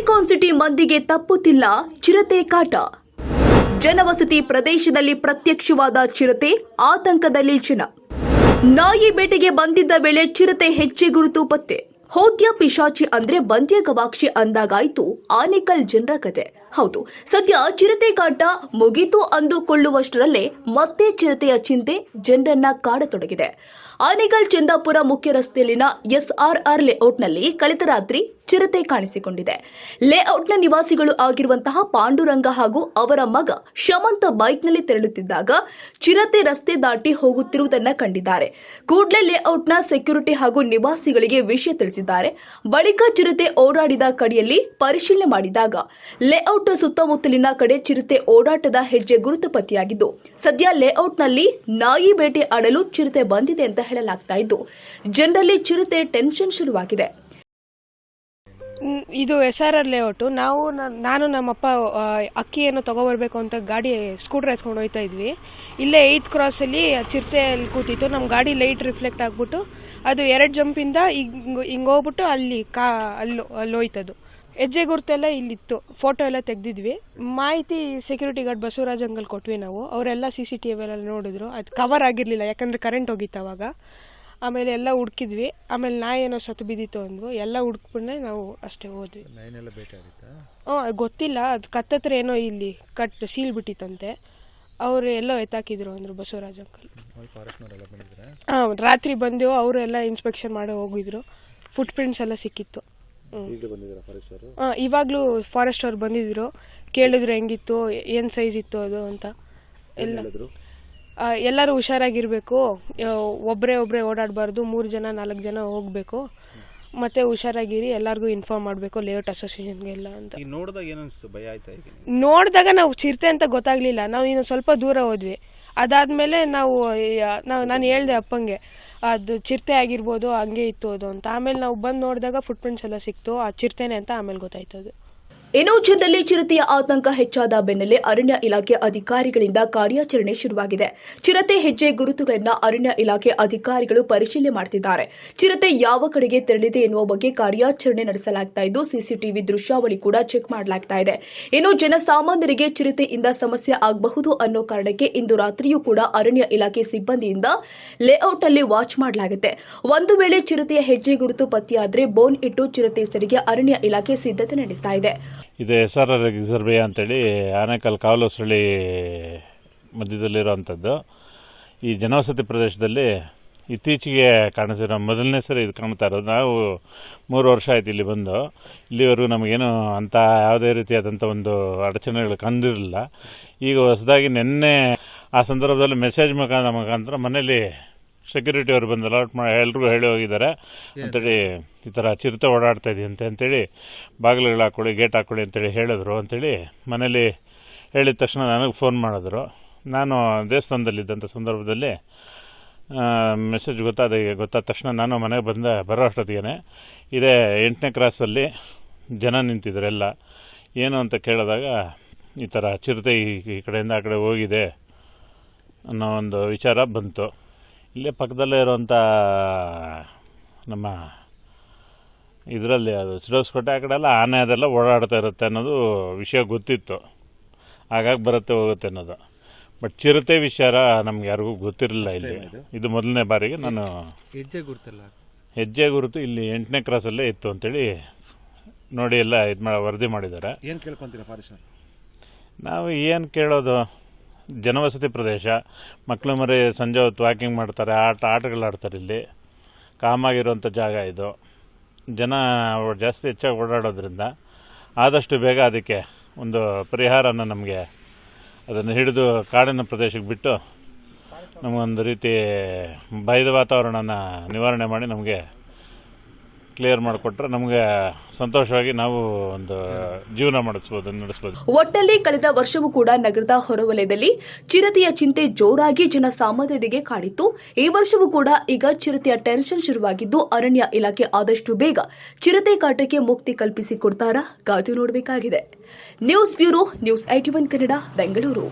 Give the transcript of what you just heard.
Silicon city ಮಂದಿಗೆ ತಪ್ಪುತ್ತಿಲ್ಲ ಚಿರತೆ ಕಾಟ. ಜನವಸತಿ ಪ್ರದೇಶದಲ್ಲಿ ಪ್ರತ್ಯಕ್ಷವಾದ ಚಿರತೆ, ಆತಂಕದಲ್ಲಿ ಜನ. ನಾಯಿ ಬೇಟೆಗೆ ಬಂದಿದ್ದ ವೇಳೆ ಚಿರತೆ ಹೆಚ್ಚೆ ಗುರುತು ಪತ್ತೆ. ಹೌದ್ಯ ಪಿಶಾಚಿ ಅಂದ್ರೆ ಬಂದ್ಯ ಗವಾಕ್ಷಿ ಅಂದಾಗಾಯ್ತು ಆನೇಕಲ್ ಜನರ ಕತೆ. ಹೌದು, ಸದ್ಯ ಚಿರತೆ ಕಾಟ ಮುಗಿತು ಅಂದುಕೊಳ್ಳುವಷ್ಟರಲ್ಲೇ ಮತ್ತೆ ಚಿರತೆಯ ಚಿಂತೆ ಜನರನ್ನ ಕಾಡತೊಡಗಿದೆ. ಆನೇಕಲ್ ಚಂದಾಪುರ ಮುಖ್ಯ ರಸ್ತೆಯಲ್ಲಿನ ಎಸ್ಆರ್ಆರ್ ಲೇಔಟ್ನಲ್ಲಿ ಕಳೆದ ರಾತ್ರಿ ಚಿರತೆ ಕಾಣಿಸಿಕೊಂಡಿದೆ. ಲೇಔಟ್ನ ನಿವಾಸಿಗಳು ಆಗಿರುವಂತಹ ಪಾಂಡುರಂಗ ಹಾಗೂ ಅವರ ಮಗ ಶಮಂತ ಬೈಕ್ನಲ್ಲಿ ತೆರಳುತ್ತಿದ್ದಾಗ ಚಿರತೆ ರಸ್ತೆ ದಾಟಿ ಹೋಗುತ್ತಿರುವುದನ್ನ ಕಂಡಿದ್ದಾರೆ. ಕೂಡಲೇ ಲೇಔಟ್ನ ಸೆಕ್ಯೂರಿಟಿ ಹಾಗೂ ನಿವಾಸಿಗಳಿಗೆ ವಿಷಯ ತಿಳಿಸಿದ್ದಾರೆ. ಬಳಿಕ ಚಿರತೆ ಓಡಾಡಿದ ಕಡೆಯಲ್ಲಿ ಪರಿಶೀಲನೆ ಮಾಡಿದಾಗ ಲೇಔಟ್ ಸುತ್ತಮುತ್ತಲಿನ ಕಡೆ ಚಿರತೆ ಓಡಾಟದ ಹೆಜ್ಜೆ ಗುರುತು ಪತ್ತೆಯಾಗಿದ್ದು, ಸದ್ಯ ಲೇಔಟ್ನಲ್ಲಿ ನಾಯಿ ಬೇಟೆ ಆಡಲು ಚಿರತೆ ಬಂದಿದೆ ಅಂತ ಹೇಳಲಾಗ್ತಾ ಇದ್ದು, ಜನರಲ್ಲಿ ಚಿರತೆ ಟೆನ್ಷನ್ ಶುರುವಾಗಿದೆ. ಇದು ಎಸ್ ಆರ್ ಆರ್ ಲೇಔಟು ನಾವು ನಾನು ನಮ್ಮಪ್ಪ ಅಕ್ಕಿಯನ್ನು ತೊಗೊಬರ್ಬೇಕು ಅಂತ ಗಾಡಿ ಸ್ಕೂಟ್ರ್ ಎತ್ಕೊಂಡು ಹೋಗ್ತಾ ಇದ್ವಿ. ಇಲ್ಲೇ ಏಯ್ತ್ ಕ್ರಾಸಲ್ಲಿ ಚಿರತೆಯಲ್ಲಿ ಕೂತಿತ್ತು. ನಮ್ಮ ಗಾಡಿ ಲೈಟ್ ರಿಫ್ಲೆಕ್ಟ್ ಆಗಿಬಿಟ್ಟು, ಅದು ಎರಡು ಜಂಪಿಂದ ಹಿಂಗೆ ಹಿಂಗೆ ಹೋಗ್ಬಿಟ್ಟು ಅಲ್ಲಿ ಕಾ, ಅಲ್ಲಿ ಅಲ್ಲಿ ಹೋಯ್ತದು ಹೆಜ್ಜೆ ಗುರುತೆಲ್ಲ ಇಲ್ಲಿತ್ತು. ಫೋಟೋ ಎಲ್ಲ ತೆಗೆದಿದ್ವಿ. ಮಾಹಿತಿ ಸೆಕ್ಯೂರಿಟಿ ಗಾರ್ಡ್ ಬಸವರಾಜ್ ಅಂಗಲ್ ಕೊಟ್ವಿ ನಾವು. ಅವರೆಲ್ಲ ಸಿ ಸಿ ಟಿ ವಿ ಎಲ್ಲ ನೋಡಿದ್ರು. ಅದು ಕವರ್ ಆಗಿರಲಿಲ್ಲ ಯಾಕಂದರೆ ಕರೆಂಟ್ ಹೋಗಿತ್ತು ಅವಾಗ. ಆಮೇಲೆ ಎಲ್ಲ ಹುಡ್ಕಿದ್ವಿ. ಆಮೇಲೆ ನಾಯಿ ಏನೋ ಸತ್ತು ಬಿದ್ದಿತ್ತು ಅಂದ್ವು. ಎಲ್ಲ ಹುಡುಕ್ಬಿಟ್ಟೆ ನಾವು ಅಷ್ಟೇ ಹೋದ್ವಿ. ಹ್ಞೂ ಗೊತ್ತಿಲ್ಲ. ಅದು ಕತ್ತತ್ರ ಏನೋ ಇಲ್ಲಿ ಕಟ್ ಸೀಲ್ ಬಿಟ್ಟಿತ್ತಂತೆ. ಅವ್ರು ಎಲ್ಲೋ ಎತ್ತಾಕಿದ್ರು ಅಂದ್ರು ಬಸವರಾಜ್ ಅಂಕಲ್. ಹಾಂ ರಾತ್ರಿ ಬಂದೆವು. ಅವರೆಲ್ಲ ಇನ್ಸ್ಪೆಕ್ಷನ್ ಮಾಡಿ ಹೋಗಿದ್ರು. ಫುಟ್ ಪ್ರಿಂಟ್ಸ್ ಎಲ್ಲ ಸಿಕ್ಕಿತ್ತು. ಈಗಲೇ ಬಂದಿದ್ದೀರಾ ಫಾರೆಸ್ಟ್ ಅವರು? ಹಾಂ ಇವಾಗಲೂ ಫಾರೆಸ್ಟ್ ಅವ್ರು ಬಂದಿದ್ರು. ಕೇಳಿದ್ರು ಹೆಂಗಿತ್ತು ಏನು ಸೈಜ್ ಇತ್ತು ಅದು ಅಂತ. ಎಲ್ಲ ಹೇಳಿದ್ರು? ಆ, ಎಲ್ಲರೂ ಹುಷಾರಾಗಿರ್ಬೇಕು. ಒಬ್ಬರೇ ಒಬ್ಬರೇ ಓಡಾಡಬಾರ್ದು. ಮೂರು ಜನ ನಾಲ್ಕು ಜನ ಹೋಗಬೇಕು. ಮತ್ತೆ ಹುಷಾರಾಗಿರಿ ಎಲ್ಲರಿಗೂ ಇನ್ಫಾರ್ಮ್ ಮಾಡಬೇಕು ಲೇಔಟ್ ಅಸೋಸಿಯೇಷನ್ಗೆಲ್ಲ ಅಂತ. ಈಗ ನೋಡಿದಾಗ ಏನನ್ಸ್ತು ಭಯ ಆಯ್ತಾ ಈಗ ನೋಡಿದಾಗ ನಾವು ಚಿರತೆ ಅಂತ ಗೊತ್ತಾಗ್ಲಿಲ್ಲ. ನಾವು ಇನ್ನು ಸ್ವಲ್ಪ ದೂರ ಹೋದ್ವಿ. ಅದಾದ್ಮೇಲೆ ನಾವು ನಾವು ನಾನು ಹೇಳ್ದೆ ಅಪ್ಪಂಗೆ ಅದು ಚಿರತೆ ಆಗಿರ್ಬೋದು ಹಂಗೆ ಇತ್ತು ಅದು ಅಂತ. ಆಮೇಲೆ ನಾವು ಬಂದು ನೋಡಿದಾಗ ಫುಟ್ ಪ್ರಿಂಟ್ಸ್ ಎಲ್ಲ ಸಿಕ್ತು. ಆ ಚಿರತೆನೆ ಅಂತ ಆಮೇಲೆ ಗೊತ್ತಾಯ್ತು ಅದು. ಇನ್ನು ಜನರಲ್ಲಿ ಚಿರತೆಯ ಆತಂಕ ಹೆಚ್ಚಾದ ಬೆನ್ನಲ್ಲೇ ಅರಣ್ಯ ಇಲಾಖೆ ಅಧಿಕಾರಿಗಳಿಂದ ಕಾರ್ಯಾಚರಣೆ ಶುರುವಾಗಿದೆ. ಚಿರತೆ ಹೆಜ್ಜೆ ಗುರುತುಗಳನ್ನು ಅರಣ್ಯ ಇಲಾಖೆ ಅಧಿಕಾರಿಗಳು ಪರಿಶೀಲನೆ ಮಾಡುತ್ತಿದ್ದಾರೆ ಚಿರತೆ ಯಾವ ಕಡೆಗೆ ತೆರಳಿದೆ ಎನ್ನುವ ಬಗ್ಗೆ ಕಾರ್ಯಾಚರಣೆ ನಡೆಸಲಾಗ್ತಾ ಇದ್ದು, ಸಿಸಿಟಿವಿ ದೃಶ್ಯಾವಳಿ ಕೂಡ ಚೆಕ್ ಮಾಡಲಾಗ್ತಾ ಇದೆ. ಇನ್ನು ಜನಸಾಮಾನ್ಯರಿಗೆ ಚಿರತೆಯಿಂದ ಸಮಸ್ಯೆ ಆಗಬಹುದು ಅನ್ನೋ ಕಾರಣಕ್ಕೆ ಇಂದು ರಾತ್ರಿಯೂ ಕೂಡ ಅರಣ್ಯ ಇಲಾಖೆ ಸಿಬ್ಬಂದಿಯಿಂದ ಲೇಔಟ್ ಅಲ್ಲಿ ವಾಚ್ ಮಾಡಲಾಗುತ್ತೆ. ಒಂದು ವೇಳೆ ಚಿರತೆಯ ಹೆಜ್ಜೆ ಗುರುತು ಪತ್ತೆಯಾದರೆ ಬೋನ್ ಇಟ್ಟು ಚಿರತೆ ಸರಿಗೆ ಅರಣ್ಯ ಇಲಾಖೆ ಸಿದ್ಧತೆ ನಡೆಸ್ತಾ ಇದೆ. ಇದು ಎಸ್ ಆರ್ ಆರ್ ರಿಸರ್ವೇ ಅಂತೇಳಿ ಆನೇಕಲ್ ಕಾವಲು ಸುಳಿ ಮಧ್ಯದಲ್ಲಿರುವಂಥದ್ದು. ಈ ಜನವಸತಿ ಪ್ರದೇಶದಲ್ಲಿ ಇತ್ತೀಚೆಗೆ ಕಾಣಿಸಿರೋ ಮೊದಲನೇ ಸರಿ ಇದು ಕಾಣ್ತಾ ಇರೋದು. ನಾವು ಮೂರು ವರ್ಷ ಆಯ್ತು ಇಲ್ಲಿ ಬಂದು. ಇಲ್ಲಿವರೆಗೂ ನಮಗೇನು ಅಂಥ ಯಾವುದೇ ರೀತಿಯಾದಂಥ ಒಂದು ಅಡಚಣೆಗಳು ಕಂಡಿರಲಿಲ್ಲ. ಈಗ ಹೊಸದಾಗಿ ನಿನ್ನೆ ಆ ಸಂದರ್ಭದಲ್ಲಿ ಮೆಸೇಜ್ ಮುಖಾಂತರ ಮುಖಾಂತರ ಮನೇಲಿ ಸೆಕ್ಯೂರಿಟಿ ಅವರು ಬಂದು ಅಲರ್ಟ್ ಮಾಡಿ ಎಲ್ಲರೂ ಹೇಳಿ ಹೋಗಿದ್ದಾರೆ. ಅಂತೇಳಿ ಈ ಥರ ಚಿರತೆ ಓಡಾಡ್ತಾ ಇದೆಯಂತೆ ಅಂತೇಳಿ ಬಾಗಿಲುಗಳು ಹಾಕ್ಕೊಳ್ಳಿ ಗೇಟ್ ಹಾಕ್ಕೊಳ್ಳಿ ಅಂತೇಳಿ ಹೇಳಿದ್ರು. ಅಂತೇಳಿ ಮನೇಲಿ ಹೇಳಿದ ತಕ್ಷಣ ನನಗೆ ಫೋನ್ ಮಾಡಿದ್ರು. ನಾನು ದೇವಸ್ಥಾನದಲ್ಲಿದ್ದಂಥ ಸಂದರ್ಭದಲ್ಲಿ ಮೆಸೇಜ್ ಗೊತ್ತಾದ ಗೊತ್ತಾದ ತಕ್ಷಣ ನಾನು ಮನೆಗೆ ಬಂದ ಬರೋ ಅಷ್ಟೊತ್ತಿಗೆ ಇದೇ ಎಂಟನೇ ಕ್ರಾಸಲ್ಲಿ ಜನ ನಿಂತಿದ್ರು ಎಲ್ಲ. ಏನು ಅಂತ ಕೇಳಿದಾಗ ಈ ಥರ ಚಿರತೆ ಈ ಕಡೆಯಿಂದ ಆ ಕಡೆ ಹೋಗಿದೆ ಅನ್ನೋ ಒಂದು ವಿಚಾರ ಬಂತು. ಇಲ್ಲೇ ಪಕ್ಕದಲ್ಲೇ ಇರುವಂಥ ನಮ್ಮ ಇದರಲ್ಲಿ ಅದು ಸಿಡೋಸ್ಕೋಟೆ ಆ ಕಡೆ ಎಲ್ಲ ಆನೆ ಅದೆಲ್ಲ ಓಡಾಡ್ತಾ ಇರುತ್ತೆ ಅನ್ನೋದು ವಿಷಯ ಗೊತ್ತಿತ್ತು. ಹಾಗಾಗಿ ಬರುತ್ತೆ ಹೋಗುತ್ತೆ ಅನ್ನೋದು. ಬಟ್ ಚಿರತೆ ವಿಚಾರ ನಮ್ಗೆ ಯಾರಿಗೂ ಗೊತ್ತಿರಲಿಲ್ಲ ಇಲ್ಲಿ. ಇದು ಮೊದಲನೇ ಬಾರಿಗೆ ನಾನು ಹೆಜ್ಜೆ ಗುರುತಲ್ಲ. ಹೆಜ್ಜೆ ಗುರುತು ಇಲ್ಲಿ ಎಂಟನೇ ಕ್ರಾಸಲ್ಲೇ ಇತ್ತು ಅಂತೇಳಿ ನೋಡಿ ಎಲ್ಲ ಇದು ಮಾಡಿ ವರದಿ ಮಾಡಿದ್ದಾರೆ. ಏನು ಕೇಳ್ಕೊಂತೀರಾ ಫಾರೆಸ್ಟ್ ನಾವು ಏನು ಕೇಳೋದು? ಜನವಸತಿ ಪ್ರದೇಶ. ಮಕ್ಕಳು ಮರಿ ಸಂಜೆ ಹೊತ್ತು ವಾಕಿಂಗ್ ಮಾಡ್ತಾರೆ, ಆಟ ಆಟಗಳಾಡ್ತಾರೆ ಇಲ್ಲಿ. ಕಾಮಾಗಿರುವಂಥ ಜಾಗ ಇದು. ಜನ ಜಾಸ್ತಿ ಹೆಚ್ಚಾಗಿ ಓಡಾಡೋದ್ರಿಂದ ಆದಷ್ಟು ಬೇಗ ಅದಕ್ಕೆ ಒಂದು ಪರಿಹಾರನ ನಮಗೆ ಅದನ್ನು ಹಿಡಿದು ಕಾಡಿನ ಪ್ರದೇಶಕ್ಕೆ ಬಿಟ್ಟು ನಮಗೊಂದು ರೀತಿ ಭಯದ ವಾತಾವರಣನ ನಿವಾರಣೆ ಮಾಡಿ ನಮಗೆ ಕ್ಲಿಯರ್ ಮಾಡಿಕೊಟ್ರೆ ನಮಗೆ ಸಂತೋಷವಾಗಿ ನಾವು ಒಂದು ಜೀವನ ಮಾಡಿಸ್ಬೋದು, ನಡೆಸ್ಬೋದು. ಒಟ್ಟಲ್ಲಿ ಕಳೆದ ವರ್ಷವೂ ಕೂಡ ನಗರದ ಹೊರವಲಯದಲ್ಲಿ ಚಿರತೆಯ ಚಿಂತೆ ಜೋರಾಗಿ ಜನಸಾಮಾನ್ಯರಿಗೆ ಕಾಡಿತ್ತು. ಈ ವರ್ಷವೂ ಕೂಡ ಈಗ ಚಿರತೆಯ ಟೆನ್ಷನ್ ಶುರುವಾಗಿದ್ದು, ಅರಣ್ಯ ಇಲಾಖೆ ಆದಷ್ಟು ಬೇಗ ಚಿರತೆ ಕಾಟಕ್ಕೆ ಮುಕ್ತಿ ಕಲ್ಪಿಸಿಕೊಡ್ತಾರಾ ಕಾದು ನೋಡಬೇಕಾಗಿದೆ. News bureau, news IT one Kannada, Bengaluru.